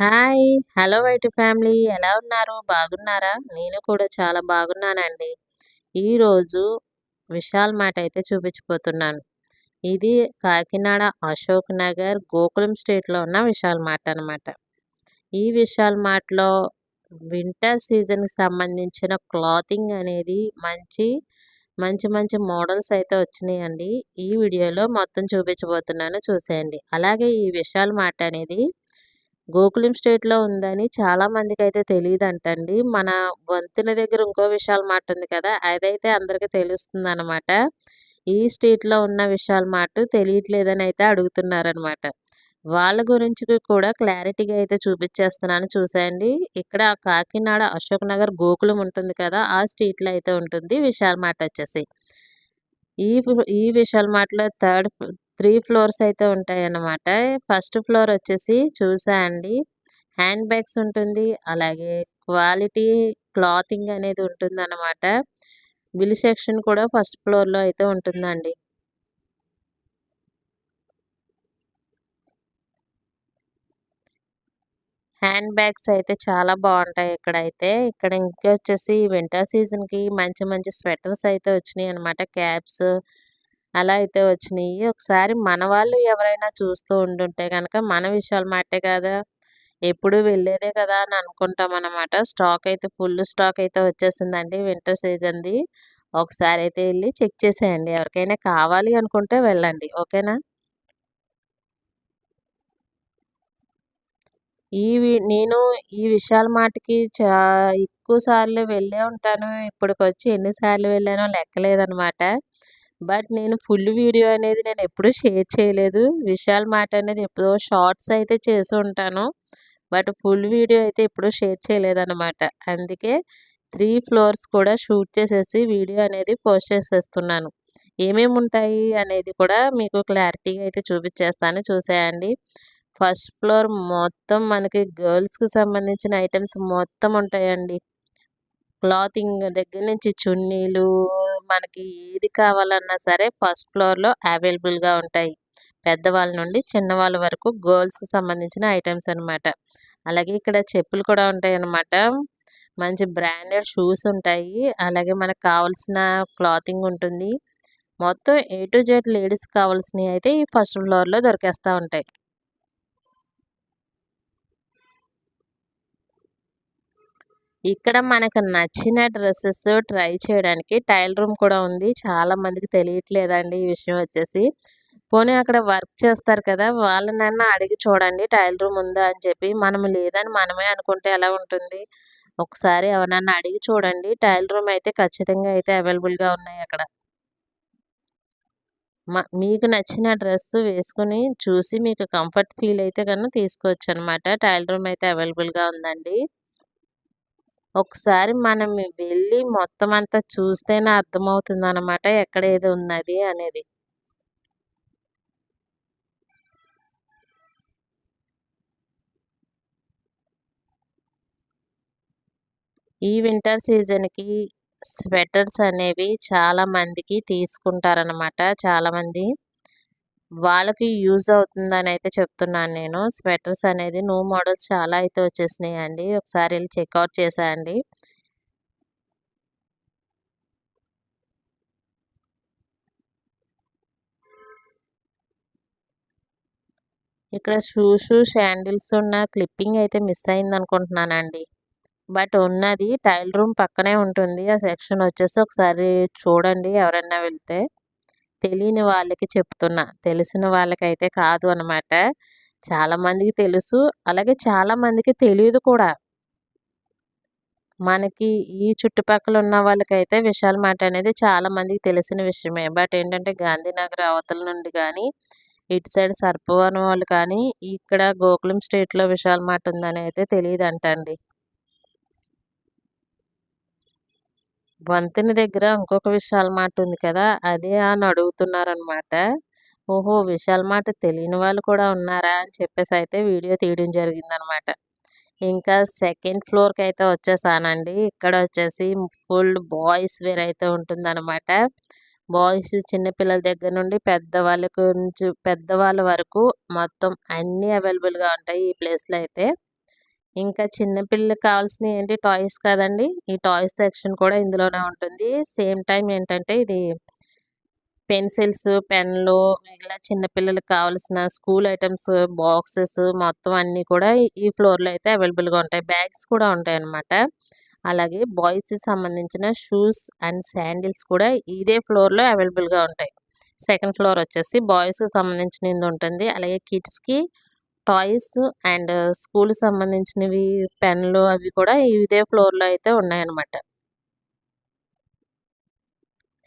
Hi! Hello white family ఎలా ఉన్నారు? బాగున్నారా? నేను కూడా చాలా బాగున్నానండి. ఈరోజు విశాల్ మార్ట్ అయితే చూపించిపోతున్నాను ఇది కాకినాడ అశోక్ నగర్ గోకులం స్ట్రీట్‌లో ఉన్న విశాల్ మార్ట్ అనమాట. ఈ విశాల్ మార్ట్‌లో వింటర్ సీజన్‌కి సంబంధించిన క్లాతింగ్ అనేది మంచి, మంచి మంచి మోడల్స్ అయితే వచ్చినాయండి. ఈ వీడియోలో మొత్తం చూపించబోతున్నాను చూసేయండి. అలాగే ఈ విశాల్ మార్ట్ అనేది గోకులం స్టేట్లో ఉందని చాలా మందికైతే తెలీదంటండి. మన వంతెన దగ్గర ఇంకో విశాల్ మార్ట్ ఉంది కదా! అదైతే తెలుస్తుంది అనమాట ఈ స్ట్రీట్‌లో ఉన్న విశాల్ మార్ట్ తెలియట్లేదని అయితే అడుగుతున్నారనమాట. వాళ్ళ గురించి కూడా క్లారిటీగా అయితే చూపించేస్తున్నాను చూసేయండి. ఇక్కడ కాకినాడ అశోక్ నగర్ గోకులం ఉంటుంది కదా! ఆ స్ట్రీట్‌లో అయితే ఉంటుంది విశాల్ మార్ట్ వచ్చేసి. ఈ ఈ విశాల్ మార్ట్‌లో థర్డ్ త్రీ ఫ్లోర్స్ అయితే ఉంటాయన్నమాట. ఫస్ట్ ఫ్లోర్ వచ్చేసి చూసా అండి. హ్యాండ్ బ్యాగ్స్ ఉంటుంది. అలాగే క్వాలిటీ క్లాతింగ్ అనేది ఉంటుంది అన్నమాట బిల్ సెక్షన్ కూడా ఫస్ట్ ఫ్లోర్‌లో అయితే ఉంటుందండి. హ్యాండ్ బ్యాగ్స్ అయితే చాలా బాగుంటాయి ఇక్కడైతే. ఇక్కడ ఇంకొచ్చేసి వింటర్ సీజన్‌కి మంచి మంచి స్వెటర్స్ అయితే వచ్చినాయి అనమాట. క్యాప్స్ అలా అయితే వచ్చినాయి. ఒకసారి మన వాళ్ళు ఎవరైనా చూస్తూ ఉండుంటే కనుక మన విషయాలు మార్టే కదా! ఎప్పుడు వెళ్ళేదే కదా! అని అనుకుంటాం అనమాట స్టాక్ అయితే ఫుల్ స్టాక్ అయితే వచ్చేసిందండి వింటర్ సీజన్‌ది. ఒకసారి అయితే వెళ్ళి చెక్ చేసేయండి. ఎవరికైనా కావాలి అనుకుంటే వెళ్ళండి. ఓకేనా? ఈ నేను ఈ విశాల్ మార్ట్‌కి చా ఎక్కువ సార్లు వెళ్ళే ఉంటాను. ఇప్పటికొచ్చి ఎన్నిసార్లు వెళ్ళానో లెక్కలేదనమాట. బట్ నేను ఫుల్ వీడియో అనేది నేను ఎప్పుడూ షేర్ చేయలేదు. విశాల్ మార్ట్ అనేది ఎప్పుడో షార్ట్స్ అయితే చేసి ఉంటాను. బట్ ఫుల్ వీడియో అయితే ఎప్పుడూ షేర్ చేయలేదనమాట. అందుకే త్రీ ఫ్లోర్స్ కూడా షూట్ చేసేసి వీడియో అనేది పోస్ట్ చేసేస్తున్నాను. ఏమేమి ఉంటాయి అనేది కూడా మీకు క్లారిటీగా అయితే చూపించేస్తాను చూసేయండి. ఫస్ట్ ఫ్లోర్ మొత్తం మనకి గర్ల్స్‌కి సంబంధించిన ఐటమ్స్ మొత్తం ఉంటాయండి. క్లాతింగ్ దగ్గర నుంచి చున్నీలు మనకి ఏది కావాలన్నా సరే ఫస్ట్ ఫ్లోర్‌లో అవైలబుల్‌గా ఉంటాయి. పెద్దవాళ్ళ నుండి చిన్నవాళ్ళ వరకు గర్ల్స్ సంబంధించిన ఐటమ్స్ అనమాట. అలాగే ఇక్కడ చెప్పులు కూడా ఉంటాయి అన్నమాట మంచి బ్రాండెడ్ షూస్ ఉంటాయి. అలాగే మనకు కావాల్సిన క్లాతింగ్ ఉంటుంది. మొత్తం ఏ టు జెడ్ లేడీస్ కావాల్సినవి అయితే ఈ ఫస్ట్ ఫ్లోర్‌లో దొరికేస్తా ఉంటాయి. ఇక్కడ మనకు నచ్చిన డ్రెస్సెస్ ట్రై చేయడానికి టైల్ రూమ్ కూడా ఉంది. చాలా మందికి తెలియట్లేదండి ఈ విషయం వచ్చేసి. పోనీ అక్కడ వర్క్ చేస్తారు కదా! వాళ్ళనన్నా అడిగి చూడండి టైల్ రూమ్ ఉందా అని చెప్పి. మనం లేదని మనమే అనుకుంటే ఎలా ఉంటుంది? ఒకసారి ఎవరన్నా అడిగి చూడండి. టైల్ రూమ్ అయితే ఖచ్చితంగా అయితే అవైలబుల్‌గా ఉన్నాయి అక్కడ. మ మీకు నచ్చిన డ్రెస్ వేసుకొని చూసి మీకు కంఫర్ట్ ఫీల్ అయితే కనుక తీసుకోవచ్చు అనమాట టైల్ రూమ్ అయితే అవైలబుల్‌గా ఉందండి. ఒకసారి మనం వెళ్ళి మొత్తం అంతా చూస్తేనే అర్థమవుతుందనమాట. ఎక్కడ ఏది ఉన్నది అనేది. ఈ వింటర్ సీజన్‌కి స్వెటర్స్ అనేవి చాలా మందికి తీసుకుంటారనమాట. చాలామంది. వాళ్ళకి యూజ్ అవుతుందని అయితే చెప్తున్నాను నేను. స్వెటర్స్ అనేది న్యూ మోడల్స్ చాలా అయితే వచ్చేసినాయండి. ఒకసారి వెళ్ళి చెక్అవుట్ చేసేయండి. ఇక్కడ షూస్, శాండిల్స్ ఉన్న క్లిప్పింగ్ అయితే మిస్ అయిందనుకుంటున్నానండి. బట్ ఉన్నది టైల్ రూమ్ పక్కనే ఉంటుంది. ఆ సెక్షన్ వచ్చేసి ఒకసారి చూడండి ఎవరన్నా వెళ్తే. తెలియని వాళ్ళకి చెప్తున్నా. తెలిసిన వాళ్ళకైతే కాదు అనమాట. చాలా మందికి తెలుసు. అలాగే చాలా మందికి కూడా. మనకి ఈ చుట్టుపక్కల ఉన్న వాళ్ళకైతే విశాల్ మార్ట్ అనేది చాలా మందికి తెలిసిన విషయమే. బట్ ఏంటంటే గాంధీనగర్ అవతల నుండి కానీ ఇటు సైడ్ సర్పవరం వాళ్ళు కానీ, ఇక్కడ గోకులం స్ట్రీట్‌లో విశాల్ మార్ట్ ఉందని అయితే తెలియదు అంటండి వంతెన దగ్గర ఇంకొక విశాల్ మార్ట్ ఉంది కదా! అదే అని అడుగుతున్నారనమాట. ఓహో! విశాల్ మార్ట్ తెలియని వాళ్ళు కూడా ఉన్నారా? అని చెప్పేసి అయితే వీడియో తీయడం జరిగిందనమాట. ఇంకా సెకండ్ ఫ్లోర్‌కైతే వచ్చేసానండి. ఇక్కడ వచ్చేసి ఫుల్ బాయ్స్ వేర్ అయితే ఉంటుందన్నమాట బాయ్స్ చిన్నపిల్లల దగ్గర నుండి పెద్దవాళ్ళ గురించి పెద్దవాళ్ళ వరకు మొత్తం అన్నీ అవైలబుల్‌గా ఉంటాయి ఈ ప్లేస్‌లో అయితే. ఇంకా చిన్న కావాల్సిన కావాల్సినవి ఏంటి? టాయ్స్ కదండి. ఈ టాయ్స్ సెక్షన్ కూడా ఇందులోనే ఉంటుంది. సేమ్ టైం ఏంటంటే ఇది పెన్సిల్స్ పెన్లు ఇలా చిన్నపిల్లలకు కావాల్సిన స్కూల్ ఐటమ్స్ బాక్సెస్ మొత్తం అన్నీ కూడా ఈ ఫ్లోర్లో అయితే అవైలబుల్గా ఉంటాయి. బ్యాగ్స్ కూడా ఉంటాయి అన్నమాట అలాగే బాయ్స్కి సంబంధించిన షూస్ అండ్ శాండిల్స్ కూడా ఇదే ఫ్లోర్లో అవైలబుల్గా ఉంటాయి. సెకండ్ ఫ్లోర్ వచ్చేసి బాయ్స్కి సంబంధించినది ఉంటుంది. అలాగే కిడ్స్కి టాయ్స్ అండ్ స్కూల్ సంబంధించినవి పెన్లు అవి కూడా ఇదే ఫ్లోర్లో అయితే ఉన్నాయన్నమాట.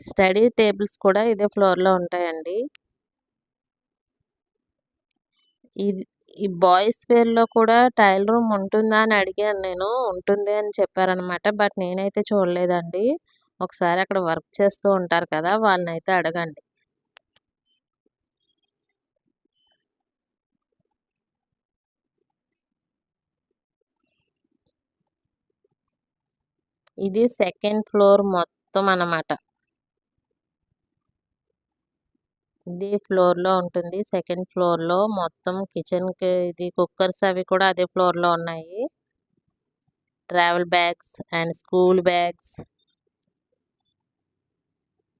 స్టడీ టేబుల్స్ కూడా ఇదే ఫ్లోర్లో ఉంటాయండి. ఇది ఈ బాయ్స్ వేర్లో కూడా టైల్ రూమ్ ఉంటుందా అని అడిగాను నేను ఉంటుంది అని చెప్పారనమాట బట్ నేనైతే చూడలేదండి. ఒకసారి అక్కడ వర్క్ చేస్తూ ఉంటారు కదా వాళ్ళని అయితే అడగండి. ఇది సెకండ్ ఫ్లోర్ మొత్తం అన్నమాట ఇది ఫ్లోర్లో ఉంటుంది. సెకండ్ ఫ్లోర్లో మొత్తం కిచెన్కి ఇది కుక్కర్స్ అవి కూడా అదే ఫ్లోర్లో ఉన్నాయి. Travel bags and school bags.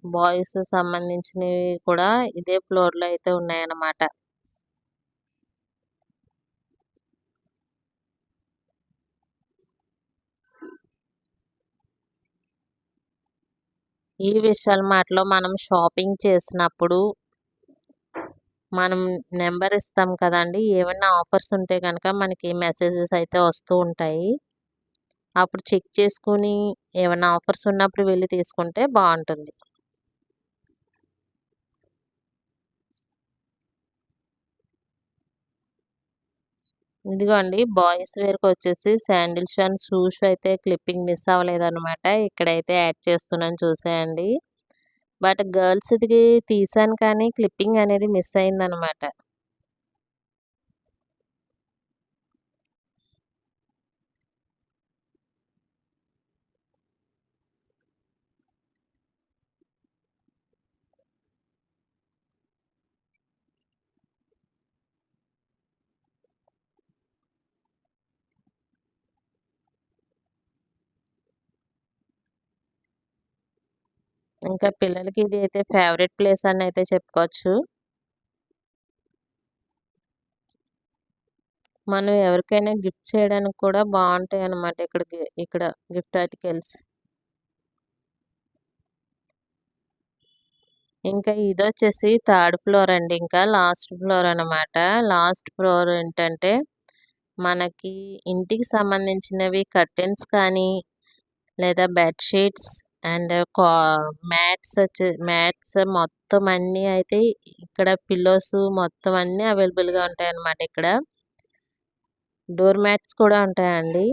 Boys సంబంధించినవి కూడా ఇదే ఫ్లోర్లో అయితే ఉన్నాయన్నమాట. ఈ విశాల్ మార్ట్లో మనం షాపింగ్ చేసినప్పుడు మనం నెంబర్ ఇస్తాం కదండి. ఏమైనా ఆఫర్స్ ఉంటే కనుక మనకి మెసేజెస్ అయితే వస్తూ ఉంటాయి. అప్పుడు చెక్ చేసుకుని ఏమైనా ఆఫర్స్ ఉన్నప్పుడు వెళ్ళి తీసుకుంటే బాగుంటుంది. ఇదిగోండి బాయ్స్ వేర్కి వచ్చేసి శాండిల్స్ అండ్ షూస్ అయితే క్లిప్పింగ్ మిస్ అవ్వలేదన్నమాట. ఇక్కడైతే యాడ్ చేస్తున్నాను చూసేయండి. బట్ గర్ల్స్ది తీసాను కానీ క్లిప్పింగ్ అనేది మిస్ అయిందనమాట ఇంకా పిల్లలకి ఇది అయితే ఫేవరెట్ ప్లేస్ అని అయితే చెప్పుకోవచ్చు. మనం ఎవరికైనా గిఫ్ట్ చేయడానికి కూడా బాగుంటాయి అన్నమాట ఇక్కడ ఇక్కడ గిఫ్ట్ ఆర్టికల్స్ ఇంకా ఇది వచ్చేసి థర్డ్ ఫ్లోర్ అండి. ఇంకా లాస్ట్ ఫ్లోర్ అనమాట లాస్ట్ ఫ్లోర్ ఏంటంటే మనకి ఇంటికి సంబంధించినవి కర్టెన్స్ కానీ లేదా బెడ్షీట్స్ అండ్ కా మ్యాట్స్ వచ్చే మ్యాట్స్ మొత్తం అన్నీ అయితే ఇక్కడ పిల్లోస్ మొత్తం అన్నీ అవైలబుల్గా ఉంటాయి అన్నమాట ఇక్కడ. డోర్ మ్యాట్స్ కూడా ఉంటాయండి.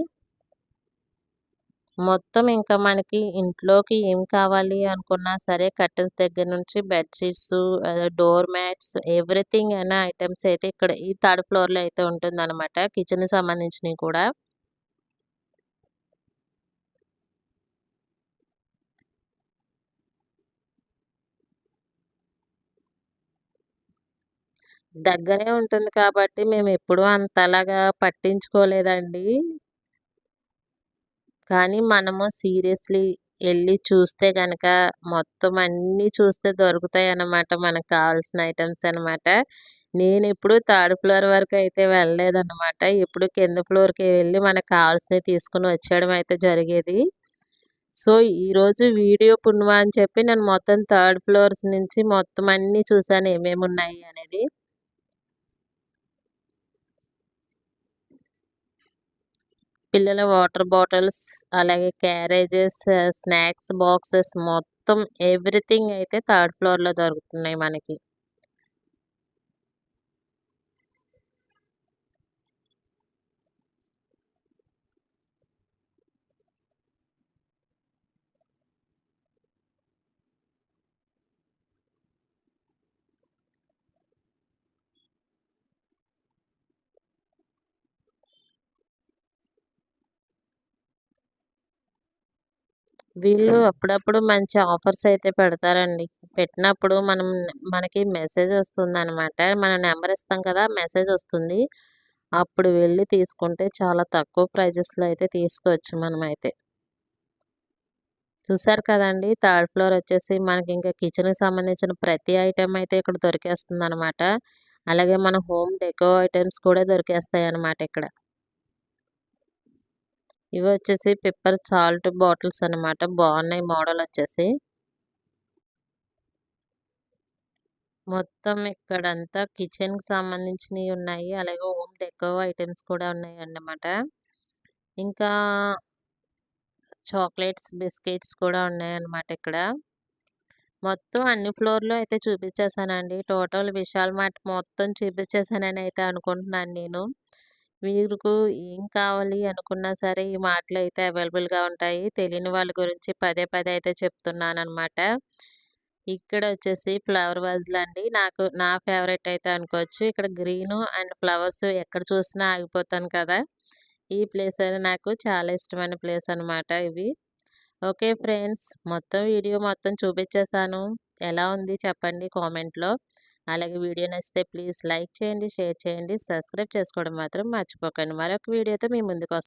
మొత్తం ఇంకా మనకి ఇంట్లోకి ఏం కావాలి అనుకున్నా సరే కర్టన్స్ దగ్గర నుంచి బెడ్షీట్స్ డోర్ మ్యాట్స్ ఎవ్రీథింగ్ అనే ఐటమ్స్ అయితే ఇక్కడ ఈ థర్డ్ ఫ్లోర్లో అయితే ఉంటుందన్నమాట. కిచెన్కి సంబంధించినవి కూడా. దగ్గరే ఉంటుంది కాబట్టి మేము ఎప్పుడూ అంతలాగా పట్టించుకోలేదండి. కానీ మనము సీరియస్లీ వెళ్ళి చూస్తే కనుక మొత్తం అన్నీ చూస్తే దొరుకుతాయి అన్నమాట మనకు కావాల్సిన ఐటమ్స్ అనమాట నేను ఎప్పుడు థర్డ్ ఫ్లోర్ వరకు అయితే వెళ్ళలేదన్నమాట. ఎప్పుడు కింద ఫ్లోర్కి వెళ్ళి మనకు కావాల్సినవి తీసుకుని వచ్చేయడం అయితే జరిగేది. సో ఈరోజు వీడియో పుణ్యమా అని చెప్పి నేను మొత్తం థర్డ్ ఫ్లోర్స్ నుంచి మొత్తం అన్నీ చూశాను ఏమేమి ఉన్నాయి అనేది. పిల్లల వాటర్ బాటిల్స్ అలాగే క్యారేజెస్ స్నాక్స్ బాక్సెస్ మొత్తం ఎవ్రీథింగ్ అయితే థర్డ్ ఫ్లోర్లో దొరుకుతున్నాయి మనకి. వీళ్ళు అప్పుడప్పుడు మంచి ఆఫర్స్ అయితే పెడతారండి పెట్టినప్పుడు మనం మనకి మెసేజ్ వస్తుంది అనమాట మన నెంబర్ ఇస్తాం కదా మెసేజ్ వస్తుంది అప్పుడు వెళ్ళి తీసుకుంటే చాలా తక్కువ ప్రైజెస్‌లో అయితే తీసుకోవచ్చు మనమైతే. చూసారు కదండి థర్డ్ ఫ్లోర్ వచ్చేసి మనకి ఇంకా కిచెన్‌కి సంబంధించిన ప్రతి ఐటెం అయితే ఇక్కడ దొరికేస్తుందనమాట. అలాగే మన హోమ్ డెకో ఐటమ్స్ కూడా దొరికేస్తాయి అనమాట ఇక్కడ. ఇవి వచ్చేసి పెప్పర్ సాల్ట్ బాటిల్స్ అనమాట. బాగున్నాయి మోడల్ వచ్చేసి. మొత్తం ఇక్కడంతా కిచెన్‌కి సంబంధించినవి ఉన్నాయి. అలాగే హోమ్ డెకో ఐటెమ్స్ కూడా ఉన్నాయన్నమాట. ఇంకా చాక్లెట్స్, బిస్కెట్స్ కూడా ఉన్నాయన్నమాట ఇక్కడ. మొత్తం అన్ని ఫ్లోర్‌లో అయితే చూపించేసానండి. టోటల్ విశాల్ మార్ట్ మొత్తం చూపించేసానని అయితే అనుకుంటున్నాను నేను. మీకు ఏం కావాలి అనుకున్నా సరే ఈ మాటలు అయితే అవైలబుల్‌గా ఉంటాయి. తెలియని వాళ్ళ గురించి పదే పదే అయితే చెప్తున్నాను అనమాట ఇక్కడ వచ్చేసి ఫ్లవర్ వాజ్‌లండి. నాకు నా ఫేవరెట్ అయితే అనుకోవచ్చు. ఇక్కడ గ్రీను అండ్ ఫ్లవర్స్ ఎక్కడ చూసినా ఆగిపోతాను కదా! ఈ ప్లేస్ అనేది నాకు చాలా ఇష్టమైన ప్లేస్ అనమాట ఇవి. Okay friends. మొత్తం వీడియో మొత్తం చూపించేశాను ఎలా ఉంది చెప్పండి కామెంట్‌లో. అలాగే వీడియో నచ్చితే ప్లీజ్ లైక్ చేయండి, షేర్ చేయండి, సబ్స్క్రైబ్ చేసుకోవడం మాత్రం మర్చిపోకండి. మరొక వీడియోతో మీ ముందుకు